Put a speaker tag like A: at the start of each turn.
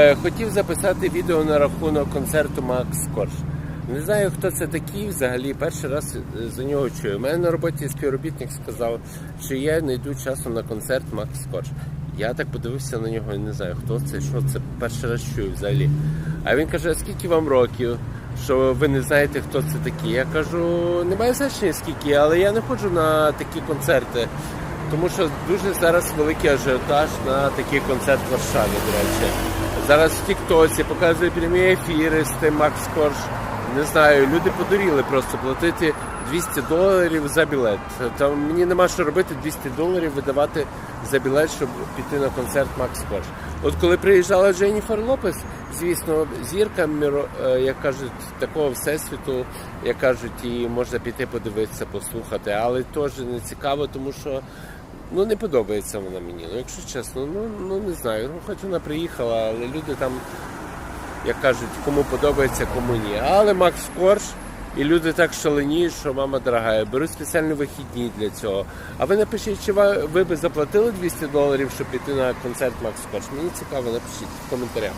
A: Е, Хотів записати відео на рахунок концерту Макс Корж. Не знаю, хто це такий взагалі. Перший раз е, за нього чую. У мене на роботі співробітник сказав, що я не йду часом на концерт Макс Корж. Я так подивився на нього і не знаю, хто це, що це перший раз чую взагалі. А він каже: скільки вам років? Що ви не знаєте, хто це такий? Я кажу, немає значення скільки, але я не ходжу на такі концерти. Тому що дуже зараз великий ажіотаж на такий концерт в Варшаві, до речі. Зараз в Тіктоці показує прямі ефіри з тим Макс Корж. Не знаю, люди подуріли просто платити 200 доларів за білет. Там мені нема що робити 200 доларів видавати за білет, щоб піти на концерт Макс Корж. От коли приїжджала Дженніфер Лопес, звісно, зірка е, як кажуть, такого всесвіту, як кажуть, і можна піти подивитися, послухати, але теж не цікаво, тому що ну не подобається вона мені. Ну, якщо чесно, ну, ну не знаю. Ну, хоч вона приїхала, але люди там, як кажуть, кому подобається, кому ні. Але Макс Корж. І люди так шаленіють, що мама дорога, я беру спеціальні вихідні для цього. А ви напишіть, чи ви, ви би заплатили 200 доларів, щоб піти на концерт Макс Корж? Мені цікаво, напишіть в коментарях.